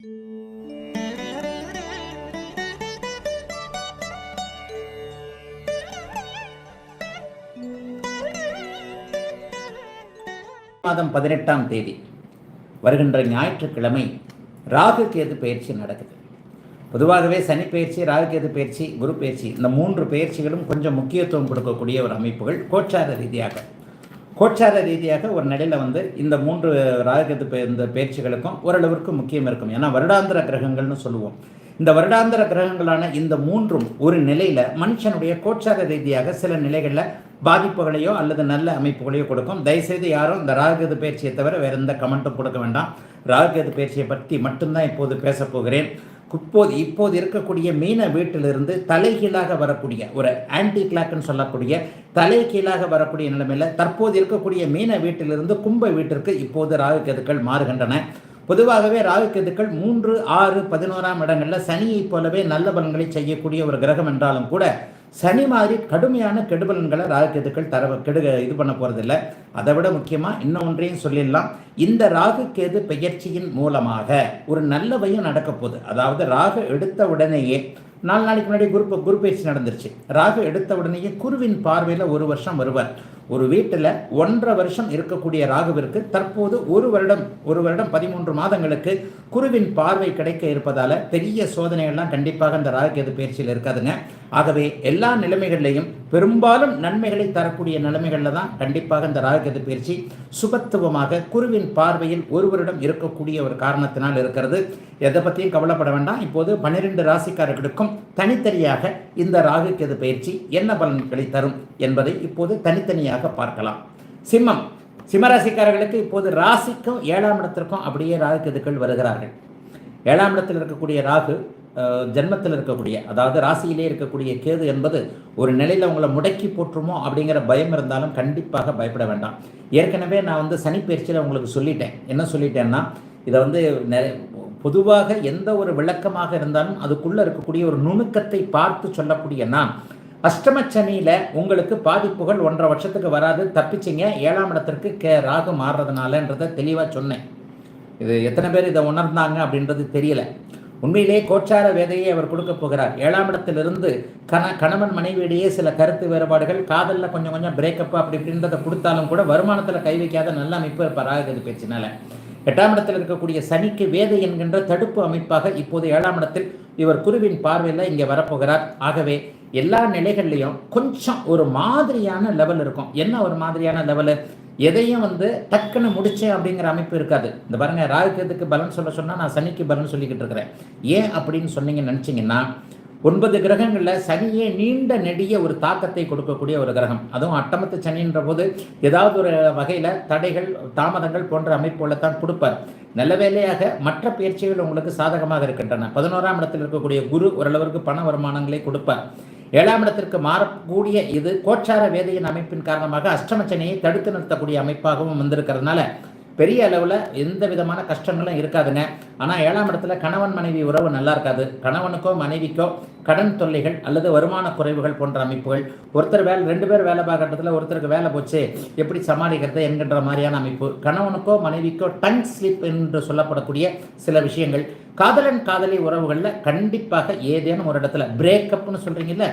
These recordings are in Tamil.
மாதம் பதினெட்டாம் தேதி வருகின்ற ஞாயிற்றுக்கிழமை ராகு கேது பயிற்சி நடக்குது. பொதுவாகவே சனி பயிற்சி ராகு கேது பயிற்சி குரு பயிற்சி இந்த மூன்று பயிற்சிகளும் கொஞ்சம் முக்கியத்துவம் கொடுக்கக்கூடிய ஒரு அமைப்புகள் கோச்சார ரீதியாக. கோட்சார ரீதியாக ஒரு நிலையில் வந்து இந்த மூன்று ராகத்து இந்த பயிற்சிகளுக்கும் ஓரளவிற்கு முக்கியம் இருக்கும். ஏன்னா வருடாந்திர கிரகங்கள்னு சொல்லுவோம். இந்த வருடாந்திர கிரகங்களான இந்த மூன்றும் ஒரு நிலையில் மனுஷனுடைய கோட்சார ரீதியாக சில நிலைகளில் பாதிப்புகளையோ அல்லது நல்ல அமைப்புகளையோ கொடுக்கும். தயவுசெய்து யாரும் இந்த ராகுகேது பயிற்சியை தவிர வேறு எந்த கமெண்ட்டும் கொடுக்க வேண்டாம். ராகுகேது பயிற்சியை பற்றி மட்டும்தான் இப்போது பேசப்போகிறேன் இப்போது இப்போது இருக்கக்கூடிய மீன வீட்டிலிருந்து தலைகீழாக வரக்கூடிய ஒரு ஆன்டி கிளாக்னு சொல்லக்கூடிய தலைகீழாக வரக்கூடிய நிலைமையில் தற்போது இருக்கக்கூடிய மீன வீட்டிலிருந்து கும்ப வீட்டிற்கு இப்போது ராகுகேதுக்கள் மாறுகின்றன. பொதுவாகவே ராகுகேதுக்கள் மூன்று ஆறு பதினோராம் இடங்களில் சனியைப் போலவே நல்ல பலன்களை செய்யக்கூடிய ஒரு கிரகம் என்றாலும் கூட சனி மாதிரி கடுமையான கெடுபலன்களை ராகுகேதுக்கள் தர கெடு இது பண்ண போகிறதில்ல அதை விட முக்கியமாக இன்னொன்றையும் சொல்லிடலாம். இந்த ராகு பெயர்ச்சியின் மூலமாக ஒரு நல்லவையும் நடக்க போகுது. அதாவது ராகு எடுத்த உடனேயே நாலு நாளைக்கு முன்னாடி குரூப் குரு பயிற்சி நடந்துருச்சு. ராகு எடுத்த உடனேயே குருவின் பார்வையில் ஒரு வருஷம் வருவார். ஒரு வீட்டில் ஒன்றரை வருஷம் இருக்கக்கூடிய ராகுவிற்கு தற்போது ஒரு வருடம் ஒரு வருடம் பதிமூன்று மாதங்களுக்கு குருவின் பார்வை கிடைக்க இருப்பதால் பெரிய சோதனைகள்லாம் கண்டிப்பாக அந்த ராகு எது பயிற்சியில் இருக்காதுங்க. ஆகவே எல்லா நிலைமைகள்லையும் பெரும்பாலும் நன்மைகளை தரக்கூடிய நிலைமைகளில் தான் கண்டிப்பாக இந்த ராகு கேது பயிற்சி சுபத்துவமாக குருவின் பார்வையில் ஒரு வருடம் இருக்கக்கூடிய ஒரு காரணத்தினால் இருக்கிறது. எதை பற்றியும் கவலைப்பட வேண்டாம். இப்போது பன்னிரெண்டு ராசிக்காரர்களுக்கும் தனித்தனியாக இந்த ராகு கேது பயிற்சி என்ன பலன்களை தரும் என்பதை இப்போது தனித்தனியாக பார்க்கலாம். சிம்மம். சிம்மராசிக்காரர்களுக்கு இப்போது ராசிக்கும் ஏழாம் இடத்திற்கும் அப்படியே ராகு கேதுக்கள் வருகிறார்கள். ஏழாம் இடத்தில் இருக்கக்கூடிய ராகு ஜென்மத்தில் இருக்கக்கூடிய அதாவது ராசியிலே இருக்கக்கூடிய கேது என்பது ஒரு நிலையில் உங்களை முடக்கி போட்டுருமோ அப்படிங்கிற பயம் இருந்தாலும் கண்டிப்பாக பயப்பட வேண்டாம். ஏற்கனவே நான் வந்து சனி பயிற்சியில் உங்களுக்கு சொல்லிட்டேன். என்ன சொல்லிட்டேன்னா இதை வந்து நிறைய பொதுவாக எந்த ஒரு விளக்கமாக இருந்தாலும் அதுக்குள்ளே இருக்கக்கூடிய ஒரு நுணுக்கத்தை பார்த்து சொல்லக்கூடிய நான். அஷ்டமச்சனியில் உங்களுக்கு பாதிப்புகள் ஒன்றரை வருஷத்துக்கு வராது. தப்பிச்சிங்க. ஏழாம் இடத்திற்கு கே ராகு மாறுறதுனாலன்றதை தெளிவாக சொன்னேன். இது எத்தனை பேர் இதை உணர்ந்தாங்க அப்படின்றது தெரியல. உண்மையிலே கோச்சார வேதையை அவர் கொடுக்க போகிறார். ஏழாம் இடத்திலிருந்து கண கணவன் மனைவியிடையே சில கருத்து வேறுபாடுகள் காதலில் கொஞ்சம் கொஞ்சம் பிரேக்கப் அப்படி இப்படின்றத கொடுத்தாலும் கூட வருமானத்தில் கை வைக்காத நல்ல அமைப்பு இருப்பார். ராகுகது பேச்சினால. எட்டாம் இடத்தில் இருக்கக்கூடிய சனிக்கு வேதை என்கின்ற தடுப்பு அமைப்பாக இப்போது ஏழாம் இடத்தில் இவர் குருவின் பார்வையில் இங்கே வரப்போகிறார். ஆகவே எல்லா நிலைகள்லையும் கொஞ்சம் ஒரு மாதிரியான லெவல் இருக்கும். என்ன ஒரு மாதிரியான லெவலு எதையும் வந்து டக்குன்னு முடிச்சேன் அப்படிங்கிற அமைப்பு இருக்காது. இந்த பாருங்க ராகுக்கு பலன் சொல்ல சொன்னால் நான் சனிக்கு பலன் சொல்லிக்கிட்டு இருக்கிறேன். ஏன் அப்படின்னு சொன்னீங்கன்னு நினச்சிங்கன்னா ஒன்பது கிரகங்களில் சனியே நீண்ட நெடிய ஒரு தாக்கத்தை கொடுக்கக்கூடிய ஒரு கிரகம். அதுவும் அட்டமத்து சனின்ற போது ஏதாவது ஒரு வகையில் தடைகள் தாமதங்கள் போன்ற அமைப்புகளை தான் கொடுப்பார். நல்ல வேளையாக மற்ற பயிற்சிகள் உங்களுக்கு சாதகமாக இருக்கின்றன. பதினோராம் இடத்தில் இருக்கக்கூடிய குரு ஓரளவிற்கு பண வருமானங்களை கொடுப்பார். ஏழாம் இடத்திற்கு மாறக்கூடிய இது கோச்சார வேதையின் அமைப்பின் காரணமாக அஷ்டமச்சனையை தடுத்து நிறுத்தக்கூடிய அமைப்பாகவும் வந்திருக்கிறதுனால பெரிய அளவில் எந்த விதமான கஷ்டங்களும் இருக்காதுங்க. ஆனால் ஏழாம் இடத்துல கணவன் மனைவி உறவு நல்லா இருக்காது. கணவனுக்கோ மனைவிக்கோ கடன் தொல்லைகள் அல்லது வருமான குறைவுகள் போன்ற அமைப்புகள். ஒருத்தர் வேலை ரெண்டு பேர் வேலை பார்க்கறதுல ஒருத்தருக்கு வேலை போச்சு எப்படி சமாளிக்கிறது என்கின்ற மாதிரியான அமைப்பு. கணவனுக்கோ மனைவிக்கோ டங் ஸ்லிப் என்று சொல்லப்படக்கூடிய சில விஷயங்கள். காதலன் காதலி உறவுகளில் கண்டிப்பாக ஏதேனும் ஒரு இடத்துல பிரேக்கப்னு சொல்கிறீங்கல்ல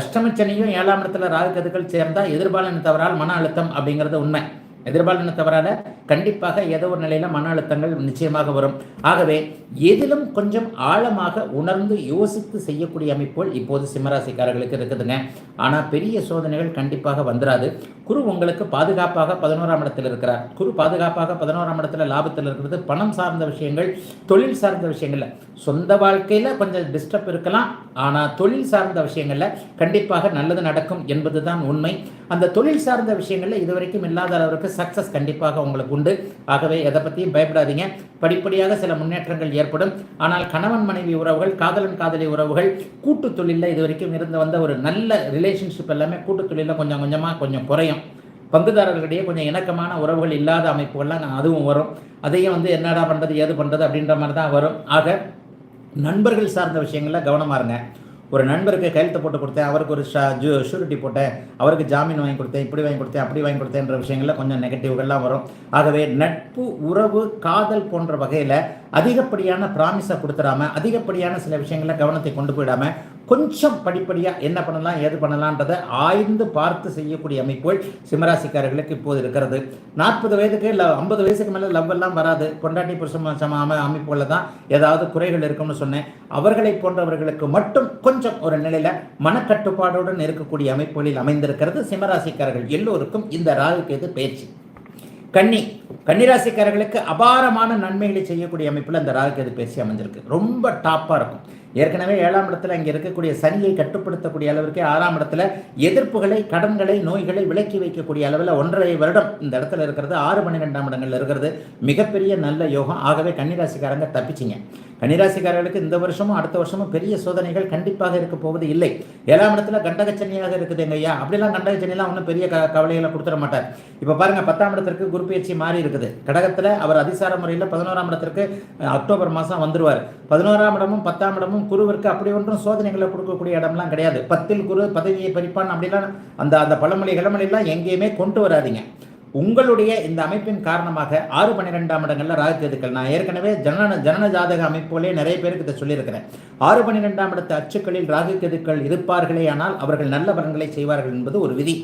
அஷ்டமச்சனியும் ஏழாம் இடத்துல ராகுகதுக்கள் சேர்ந்தால் எதிர்பாலனை தவறால் மன அழுத்தம் அப்படிங்கிறது உண்மை. எதிர்பாலின தவறால கண்டிப்பாக ஏதோ ஒரு நிலையில் மன அழுத்தங்கள் நிச்சயமாக வரும். ஆகவே எதிலும் கொஞ்சம் ஆழமாக உணர்ந்து யோசித்து செய்யக்கூடிய அமைப்புகள் இப்போது சிம்மராசிக்காரர்களுக்கு இருக்குதுங்க. ஆனால் பெரிய சோதனைகள் கண்டிப்பாக வந்துடாது குரு உங்களுக்கு பாதுகாப்பாக பதினோராம் இடத்தில் இருக்கிறார். குரு பாதுகாப்பாக பதினோராம் இடத்துல லாபத்தில் இருக்கிறது. பணம் சார்ந்த விஷயங்கள் தொழில் சார்ந்த விஷயங்கள்ல. சொந்த வாழ்க்கையில் கொஞ்சம் டிஸ்டர்ப் இருக்கலாம். ஆனால் தொழில் சார்ந்த விஷயங்களில் கண்டிப்பாக நல்லது நடக்கும் என்பது தான் உண்மை. அந்த தொழில் சார்ந்த விஷயங்களில் இதுவரைக்கும் இல்லாத அளவிற்கு சக்ஸஸ் கண்டிப்பாக உங்களுக்கு உண்டு. ஆகவே எதை பற்றியும் பயப்படாதீங்க. படிப்படியாக சில முன்னேற்றங்கள் ஏற்படும். ஆனால் கணவன் மனைவி உறவுகள் காதலன் காதலி உறவுகள் கூட்டு தொழிலில் இதுவரைக்கும் இருந்து வந்த ஒரு நல்ல ரிலேஷன்ஷிப் எல்லாமே கூட்டு தொழிலில் கொஞ்சம் கொஞ்சமாக கொஞ்சம் குறையும். பங்குதாரர்களிடையே கொஞ்சம் இணக்கமான உறவுகள் இல்லாத அமைப்புகள்லாம் அதுவும் வரும். அதையும் வந்து என்னடா பண்ணுறது ஏது பண்ணுறது அப்படின்ற மாதிரி தான் வரும். ஆக நண்பர்கள் சார்ந்த விஷயங்களில் கவனமாக இருங்க. ஒரு நண்பருக்கு கையெழுத்து போட்டு கொடுத்தேன் அவருக்கு ஒரு ஷா ஜூ ஷூரிட்டி போட்டேன் அவருக்கு ஜாமீன் வாங்கி கொடுத்தேன் இப்படி வாங்கி கொடுத்தேன் அப்படி வாங்கி கொடுத்தேன்ற விஷயங்களில் கொஞ்சம் நெகட்டிவ்கள்லாம் வரும். ஆகவே நட்பு உறவு காதல் போன்ற வகையில் அதிகப்படியான ப்ராமிஸை கொடுத்துடாம அதிகப்படியான சில விஷயங்களை கவனத்தை கொண்டு போயிடாம கொஞ்சம் படிப்படியாக என்ன பண்ணலாம் ஏது பண்ணலான்றதை ஆய்ந்து பார்த்து செய்யக்கூடிய அமைப்புகள் சிம்மராசிக்காரர்களுக்கு இப்போது இருக்கிறது. நாற்பது வயதுக்கு இல்லை ஐம்பது வயசுக்கு மேலே லவ் எல்லாம் வராது. பொண்டாட்டி புருஷம் சம அமைப்புகளில் தான் ஏதாவது குறைகள் இருக்கும்னு சொன்னேன். அவர்களை போன்றவர்களுக்கு மட்டும் கொஞ்சம் ஒரு நிலையில் மனக்கட்டுப்பாடுடன் இருக்கக்கூடிய அமைப்புகளில் அமைந்திருக்கிறது சிம்மராசிக்காரர்கள் எல்லோருக்கும் இந்த ராகுக்கு கேது பயிற்சி. கன்னி கன்னிராசிக்காரர்களுக்கு அபாரமான நன்மைகளை செய்யக்கூடிய அமைப்பில் அந்த ராகு பேசி அமைஞ்சிருக்கு. ரொம்ப டாப்பாக இருக்கும். ஏற்கனவே ஏழாம் இடத்துல அங்கே இருக்கக்கூடிய சனியை கட்டுப்படுத்தக்கூடிய அளவிற்கு ஆறாம் இடத்துல எதிர்ப்புகளை கடன்களை நோய்களை விலக்கி வைக்கக்கூடிய அளவில் ஒன்றரை வருடம் இந்த இடத்துல இருக்கிறது. ஆறு பன்னிரெண்டாம் இடங்கள்ல இருக்கிறது. மிகப்பெரிய நல்ல யோகம். ஆகவே கன்னிராசிக்காரங்க தப்பிச்சிங்க. கன்னிராசிக்காரர்களுக்கு இந்த வருஷமும் அடுத்த வருஷமும் பெரிய சோதனைகள் கண்டிப்பாக இருக்க போவது இல்லை. ஏழாம் இடத்துல கண்டகச்சனியாக இருக்குது எங்கய்யா அப்படிலாம் கண்டகச்சனிலாம் ஒன்றும் பெரிய க கவலைகளை கொடுத்துட மாட்டார். இப்போ பாருங்க பத்தாம் இடத்திற்கு குரு பயிற்சி மாறி இருக்குது. கடகத்தில் அவர் அதிசார முறையில் பதினோராம் இடத்திற்கு அக்டோபர் மாதம் வந்துருவார். பதினோராம் இடமும் பத்தாம் இடமும் குருவிற்கு அப்படி ஒன்றும் சோதனைகளை கொடுக்கக்கூடிய இடம்லாம் கிடையாது. பத்தில் குரு பதவியை பறிப்பான் அப்படிலாம் அந்த அந்த பழமொழி கிளமொழிலாம் எங்கேயுமே கொண்டு வராதீங்க. உங்களுடைய இந்த அமைப்பின் காரணமாக ஆறு பன்னிரெண்டாம் இடங்கள்ல ராகுகேதுக்கள். நான் ஏற்கனவே ஜனன ஜனன ஜாதக அமைப்புகளே நிறைய பேருக்கு இதை சொல்லியிருக்கிறேன். ஆறு பன்னிரெண்டாம் இடத்து அச்சுக்களில் ராகுகேதுக்கள் இருப்பார்களே ஆனால் அவர்கள் நல்ல பலன்களை செய்வார்கள் என்பது ஒரு விதி.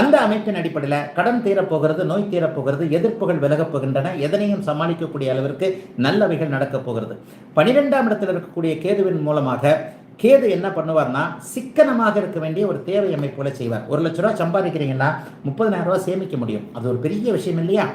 அந்த அமைப்பின் அடிப்படையில் கடன் தீரப்போகிறது நோய் தீரப்போகிறது எதிர்ப்புகள் விலகப் போகின்றன எதனையும் சமாளிக்கக்கூடிய அளவிற்கு நல்லவைகள் நடக்கப் போகிறது. பனிரெண்டாம் இடத்தில் இருக்கக்கூடிய கேதுவின் மூலமாக கேது என்ன பண்ணுவார்னா சிக்கனமாக இருக்க வேண்டிய ஒரு தேவை அமைப்புகளை செய்வார். ஒரு லட்ச ரூபா சம்பாதிக்கிறீங்கன்னா முப்பதனாயிரம் ரூபா சேமிக்க முடியும். அது ஒரு பெரிய விஷயம் இல்லையா?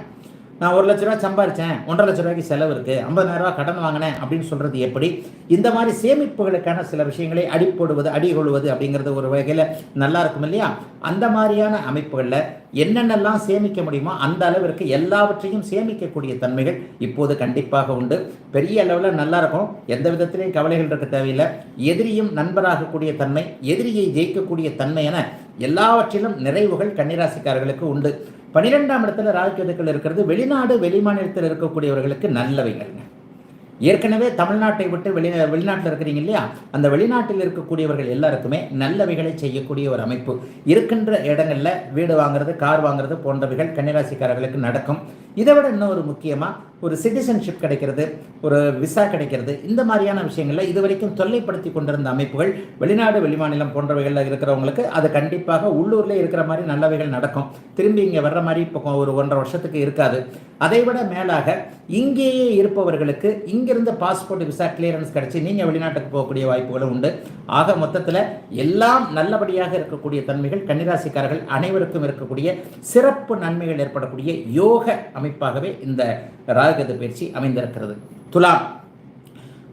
நான் ஒரு லட்ச ரூபா சம்பாரிச்சேன் ஒன்றரை லட்ச ரூபாய்க்கு செலவு இருக்கு ஐம்பதாயிரம் ரூபா கடன் வாங்கினேன் அப்படின்னு சொல்றது எப்படி? இந்த மாதிரி சேமிப்புகளுக்கான சில விஷயங்களை அடி போடுவது அடி அப்படிங்கிறது ஒரு வகையில் நல்லா இருக்கும் இல்லையா? அந்த மாதிரியான அமைப்புகளில் என்னென்னலாம் சேமிக்க முடியுமோ அந்த அளவிற்கு எல்லாவற்றையும் சேமிக்கக்கூடிய தன்மைகள் இப்போது கண்டிப்பாக உண்டு. பெரிய அளவில் நல்லா இருக்கும். எந்த விதத்திலையும் கவலைகள் இருக்க தேவையில்லை. எதிரியும் நண்பராகக்கூடிய தன்மை எதிரியை ஜெயிக்கக்கூடிய தன்மை என எல்லாவற்றிலும் நிறைவுகள் கன்னிராசிக்காரர்களுக்கு உண்டு. பனிரெண்டாம் இடத்துல ராஜகேதுக்கள் இருக்கிறது. வெளிநாடு வெளிமாநிலத்தில் இருக்கக்கூடியவர்களுக்கு நல்லவைகள்ங்க ஏற்கனவே தமிழ்நாட்டை விட்டு வெளி வெளிநாட்டில் இருக்கிறீங்க இல்லையா? அந்த வெளிநாட்டில் இருக்கக்கூடியவர்கள் எல்லாருக்குமே நல்லவைகளை செய்யக்கூடிய ஒரு அமைப்பு. இருக்கின்ற இடங்களில் வீடு வாங்குறது கார் வாங்குறது போன்றவைகள் கன்னிராசிக்காரர்களுக்கு நடக்கும். இதை விட இன்னொரு முக்கியமாக ஒரு சிட்டிசன்ஷிப் கிடைக்கிறது ஒரு விசா கிடைக்கிறது இந்த மாதிரியான விஷயங்களில் இதுவரைக்கும் தொல்லைப்படுத்தி கொண்டிருந்த அமைப்புகள் வெளிநாடு வெளிமாநிலம் போன்றவைகளில் இருக்கிறவங்களுக்கு அது கண்டிப்பாக உள்ளூரில் இருக்கிற மாதிரி நல்லவைகள் நடக்கும். திரும்பி இங்கே வர்ற மாதிரி இப்போ ஒரு ஒன்றரை வருஷத்துக்கு இருக்காது. அதை விட மேலாக இங்கேயே இருப்பவர்களுக்கு இங்கிருந்து பாஸ்போர்ட் விசா கிளியரன்ஸ் கிடைச்சி நீங்கள் வெளிநாட்டுக்கு போகக்கூடிய வாய்ப்புகளும் உண்டு. ஆக மொத்தத்தில் எல்லாம் நல்லபடியாக இருக்கக்கூடிய தன்மைகள் கன்னிராசிக்காரர்கள் அனைவருக்கும் இருக்கக்கூடிய சிறப்பு நன்மைகள் ஏற்படக்கூடிய யோக அமைப்பாகவே இந்த ராகுகத பயிற்சி அமைந்திருக்கிறது. துலாம்.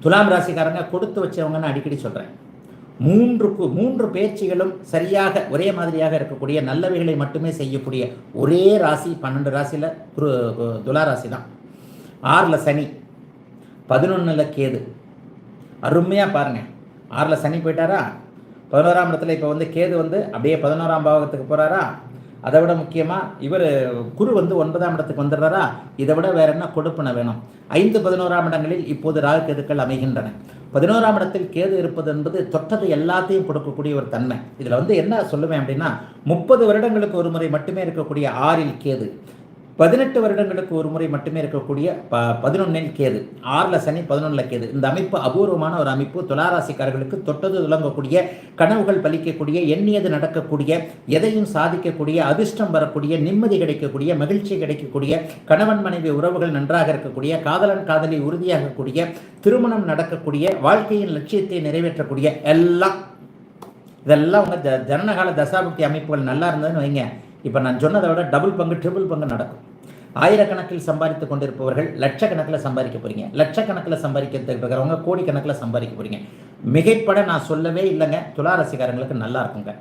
துலாம் ராசிக்காரங்க கொடுத்து வச்சவங்கன்னு அடிக்கடி சொல்கிறேன் மூன்றுக்கு மூன்று பேச்சுகளும் சரியாக ஒரே மாதிரியாக இருக்கக்கூடிய நல்லவைகளை மட்டுமே செய்யக்கூடிய ஒரே ராசி பன்னெண்டு ராசியில் குரு துலா ராசி தான். ஆறில் சனி பதினொன்றில் கேது. அருமையாக பாருங்க. ஆறில் சனி போயிட்டாரா? பதினோராம் இடத்துல இப்போ வந்து கேது வந்து அப்படியே பதினோராம் பாவகத்துக்கு போகிறாரா அதை விட முக்கியமாக இவர் குரு வந்து ஒன்பதாம் இடத்துக்கு வந்துடுறாரா? இதை விட வேற என்ன கொடுப்பன வேணும்? ஐந்து பதினோராம் இடங்களில் இப்போது ராகு கேதுக்கள் அமைகின்றன. பதினோராம் இடத்தில் கேது இருப்பது என்பது தொட்டது எல்லாத்தையும் கொடுக்கக்கூடிய ஒரு தன்மை. இதில் வந்து என்ன சொல்லுவேன் அப்படின்னா முப்பது வருடங்களுக்கு ஒரு முறை மட்டுமே இருக்கக்கூடிய ஆறில் கேது. பதினெட்டு வருடங்களுக்கு ஒரு முறை மட்டுமே இருக்கக்கூடிய ப பதினொன்னில் கேது ஆறில் சனி பதினொன்றில் கேது. இந்த அமைப்பு அபூர்வமான ஒரு அமைப்பு. துளாராசிக்காரர்களுக்கு தொட்டது துளங்கக்கூடிய கனவுகள் பலிக்கக்கூடிய எண்ணியது நடக்கக்கூடிய எதையும் சாதிக்கக்கூடிய அதிர்ஷ்டம் வரக்கூடிய நிம்மதி கிடைக்கக்கூடிய மகிழ்ச்சி கிடைக்கக்கூடிய கணவன் மனைவி உறவுகள் நன்றாக இருக்கக்கூடிய காதலன் காதலி உறுதியாகக்கூடிய திருமணம் நடக்கக்கூடிய வாழ்க்கையின் லட்சியத்தை நிறைவேற்றக்கூடிய எல்லாம் இதெல்லாம் உங்கள் ஜ ஜனனகால தசாபக்தி அமைப்புகள் நல்லா இருந்ததுன்னு வைங்க. இப்போ நான் சொன்னதை விட டபுள் பங்கு ட்ரிபிள் பங்கு நடக்கும். ஆயிரக்கணக்கில் சம்பாதித்து கொண்டிருப்பவர்கள் லட்சக்கணக்கில் சம்பாதிக்க போறீங்க. லட்சக்கணக்கில் சம்பாதிக்கிறதுக்கு இருக்கிறவங்க கோடிக்கணக்கில் சம்பாதிக்க போறீங்க. மிகைப்பட நான் சொல்லவே இல்லைங்க. துளாரசிகாரங்களுக்கு நல்லா இருக்குங்க.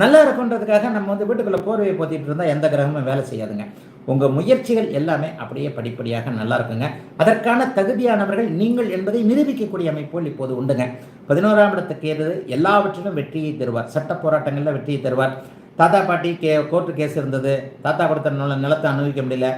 நல்லா இருக்குன்றதுக்காக நம்ம வந்து வீட்டுக்குள்ளே போர்வையை போத்திட்டு இருந்தால் எந்த கிரகமும் வேலை செய்யாதுங்க. உங்கள் முயற்சிகள் எல்லாமே அப்படியே படிப்படியாக நல்லா இருக்குங்க. அதற்கான தகுதியானவர்கள் நீங்கள் என்பதை நிரூபிக்கக்கூடிய அமைப்புகள் இப்போது உண்டுங்க. பதினோராம் இடத்துக்கு ஏது எல்லாவற்றிலும் வெற்றியை தருவார். சட்ட போராட்டங்களில் வெற்றியை தருவார். தாத்தா பாட்டி கே கோர்ட்டு கேஸ் இருந்தது. தாத்தா கொடுத்த நிலத்தை அனுபவிக்க முடியல.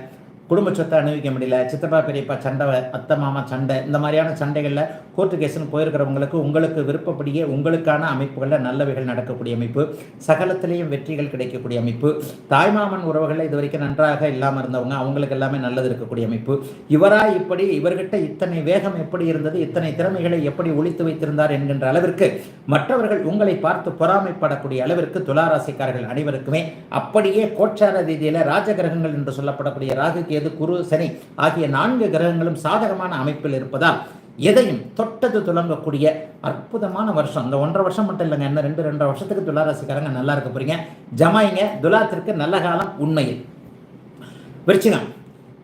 குடும்ப சொத்தை அனுபவிக்க முடியல சித்தப்பா பெரியப்பா சண்டை அத்தை மாமா சண்டை இந்த மாதிரியான சண்டைகளில் கோர்ட்டு கேஸ்னு போயிருக்கிறவங்களுக்கு உங்களுக்கு விருப்பப்படியே உங்களுக்கான அமைப்புகளில் நல்லவைகள் நடக்கக்கூடிய அமைப்பு சகலத்திலேயும் வெற்றிகள் கிடைக்கக்கூடிய அமைப்பு தாய்மாமன் உறவுகளில் இது வரைக்கும் நன்றாக இல்லாமல் இருந்தவங்க அவங்களுக்கு எல்லாமே நல்லது இருக்கக்கூடிய அமைப்பு. இவரா இப்படி இவர்கிட்ட இத்தனை வேகம் எப்படி இருந்தது இத்தனை திறமைகளை எப்படி ஒழித்து வைத்திருந்தார் என்கின்ற அளவிற்கு மற்றவர்கள் உங்களை பார்த்து பொறாமைப்படக்கூடிய அளவிற்கு துளாராசிக்காரர்கள் அனைவருக்குமே அப்படியே கோச்சார ரீதியில் ராஜகிரகங்கள் என்று சொல்லப்படக்கூடிய ராகு கேது குரு சனி ஆகிய நான்கு கிரகங்களும் சாதகமான அமைப்பில் இருப்பதால் எதையும் தொட்டது துலங்கக்கூடிய அற்புதமான வருஷம். இந்த ஒன்றரை வருஷம் மட்டும் இல்லைங்க என்ன ரெண்டு ரெண்டரை வருஷத்துக்கு துளாராசிக்காரங்க நல்லா இருக்க போறீங்க. ஜமாயிங்க துலாத்திற்கு நல்ல காலம் உண்மையில். விருச்சிகம்.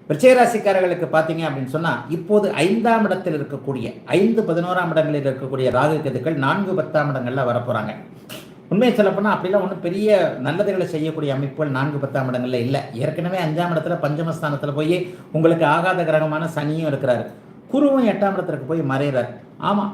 விருச்சிகராசிக்காரர்களுக்கு பார்த்தீங்க அப்படின்னு சொன்னால் இப்போது ஐந்தாம் இடத்தில் இருக்கக்கூடிய ஐந்து பதினோராம் இடங்களில் இருக்கக்கூடிய ராகு கதுக்கள் நான்கு பத்தாம் இடங்களில் வரப்போகிறாங்க உண்மையை சொல்லப்போனால் அப்படிலாம் ஒன்றும் பெரிய நல்லதுகளை செய்யக்கூடிய அமைப்புகள் நான்கு பத்தாம் இடங்களில் இல்லை. ஏற்கனவே அஞ்சாம் இடத்துல பஞ்சமஸ்தானத்தில் போய் உங்களுக்கு ஆகாத கிரகமான சனியும் இருக்கிறாரு. குருவும் எட்டாம் இடத்திற்கு போய் மறைகிறார் ஆமாம்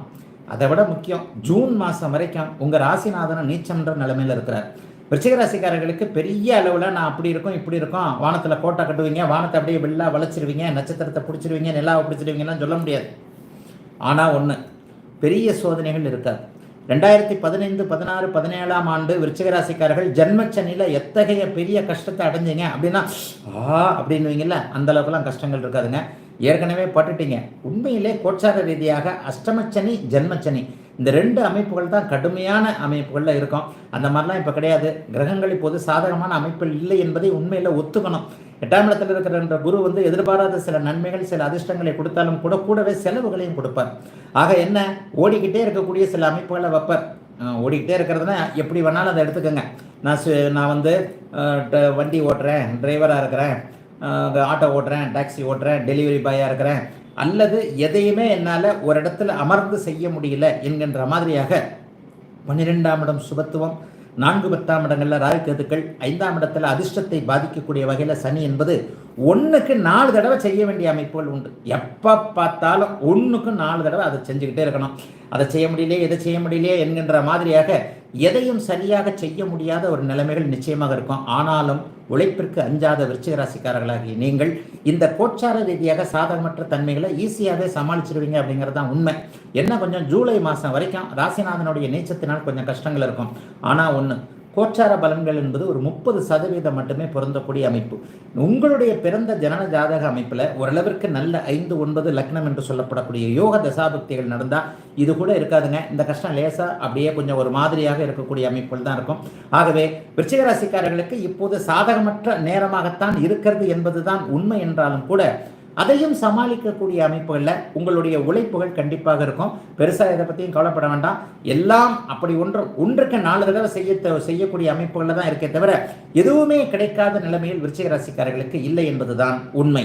அதை விட முக்கியம் ஜூன் மாதம் வரைக்கும் உங்கள் ராசிநாதனும் நீச்சம்ன்ற நிலைமையில் இருக்கிறார். விருச்சிக ராசிக்காரர்களுக்கு பெரிய அளவில் நான் அப்படி இருக்கும் இப்படி இருக்கும். வானத்தில் கோட்டை கட்டுவீங்க வானத்தை அப்படியே வெள்ளா வளைச்சிருவீங்க நட்சத்திரத்தை பிடிச்சிருவீங்க நிலாவை பிடிச்சிருவீங்கலாம் சொல்ல முடியாது. ஆனால் ஒன்று பெரிய சோதனைகள் இருக்காது. ரெண்டாயிரத்தி பதினைந்து பதினாறு பதினேழாம் ஆண்டு விருச்சிக ராசிக்காரர்கள் ஜென்மச்சனியில் எத்தகைய பெரிய கஷ்டத்தை அடைஞ்சிங்க அப்படின்னா ஆ அப்படின்னுவீங்கல்ல அந்த அளவுக்குலாம் கஷ்டங்கள் இருக்காதுங்க. ஏற்கனவே பட்டுட்டீங்க. உண்மையிலே கோச்சார ரீதியாக அஷ்டமச்சனி ஜென்மச்சனி. இந்த ரெண்டு அமைப்புகள் தான் கடுமையான அமைப்புகளில் இருக்கும். அந்த மாதிரிலாம் இப்போ கிடையாது. கிரகங்கள் இப்போது சாதகமான அமைப்பில் இல்லை என்பதை உண்மையில் ஒத்துக்கணும். எட்டாம் இடத்தில் இருக்கிற குரு வந்து எதிர்பாராத சில நன்மைகள் சில அதிர்ஷ்டங்களை கொடுத்தாலும் கூட கூடவே செலவுகளையும் கொடுப்பார். ஆக என்ன? ஓடிக்கிட்டே இருக்கக்கூடிய சில அமைப்புகளை வைப்பார். ஓடிக்கிட்டே இருக்கிறதுனா எப்படி வேணாலும் அதை எடுத்துக்கோங்க. நான் நான் வந்து வண்டி ஓட்டுறேன் டிரைவராக இருக்கிறேன் ஆட்டோ ஓட்டுறேன் டாக்ஸி ஓட்டுறேன் டெலிவரி பாயாக இருக்கிறேன் அல்லது எதையுமே என்னால் ஒரு இடத்துல அமர்ந்து செய்ய முடியல என்கின்ற மாதிரியாக பன்னிரெண்டாம் இடம் சுபத்துவம் நான்கு பத்தாம் இடங்களில் ராகுக்கேதுக்கள் ஐந்தாம் இடத்துல அதிர்ஷ்டத்தை பாதிக்கக்கூடிய வகையில் சனி என்பது ஒன்றுக்கு நாலு தடவை செய்ய வேண்டிய அமைப்புகள் உண்டு. எப்போ பார்த்தாலும் ஒன்றுக்கு நாலு தடவை அதை செஞ்சுக்கிட்டே இருக்கணும். அதை செய்ய முடியலையே எதை செய்ய முடியலையே என்கின்ற மாதிரியாக எதையும் சரியாக செய்ய முடியாத ஒரு நிலைமைகள் நிச்சயமாக இருக்கும். ஆனாலும் உழைப்பிற்கு அஞ்சாத விருச்சிக ராசிக்காரர்களாகிய நீங்கள் இந்த கோச்சார ரீதியாக சாதகமற்ற தன்மைகளை ஈஸியாகவே சமாளிச்சிருவீங்க அப்படிங்கிறது தான் உண்மை. என்ன கொஞ்சம் ஜூலை மாதம் வரைக்கும் ராசிநாதனுடைய நீச்சத்தினால் கொஞ்சம் கஷ்டங்கள் இருக்கும். ஆனால் ஒன்று கோச்சார பலன்கள் என்பது ஒரு முப்பது சதவீதம் மட்டுமே பொருந்தக்கூடிய அமைப்பு. உங்களுடைய பிறந்த ஜனன ஜாதக அமைப்பில் ஓரளவிற்கு நல்ல ஐந்து ஒன்பது லக்னம் என்று சொல்லப்படக்கூடிய யோக தசாபக்திகள் நடந்தால் இது கூட இருக்காதுங்க. இந்த கஷ்டம் லேசாக அப்படியே கொஞ்சம் ஒரு மாதிரியாக இருக்கக்கூடிய அமைப்புகள் தான் இருக்கும். ஆகவே விருச்சிகராசிக்காரர்களுக்கு இப்போது சாதகமற்ற நேரமாகத்தான் இருக்கிறது என்பதுதான் உண்மை என்றாலும் கூட அதையும் சமாளிக்கக்கூடிய அமைப்புகளில் உங்களுடைய உழைப்புகள் கண்டிப்பாக இருக்கும். பெருசாக இதை பற்றியும் கவலைப்பட வேண்டாம். எல்லாம் அப்படி ஒன்று ஒன்றுக்கு நாலு தடவை செய்ய செய்யக்கூடிய அமைப்புகளில் தான் இருக்கே தவிர எதுவுமே கிடைக்காத நிலைமையில் விருச்சிக ராசிக்காரர்களுக்கு இல்லை என்பதுதான் உண்மை.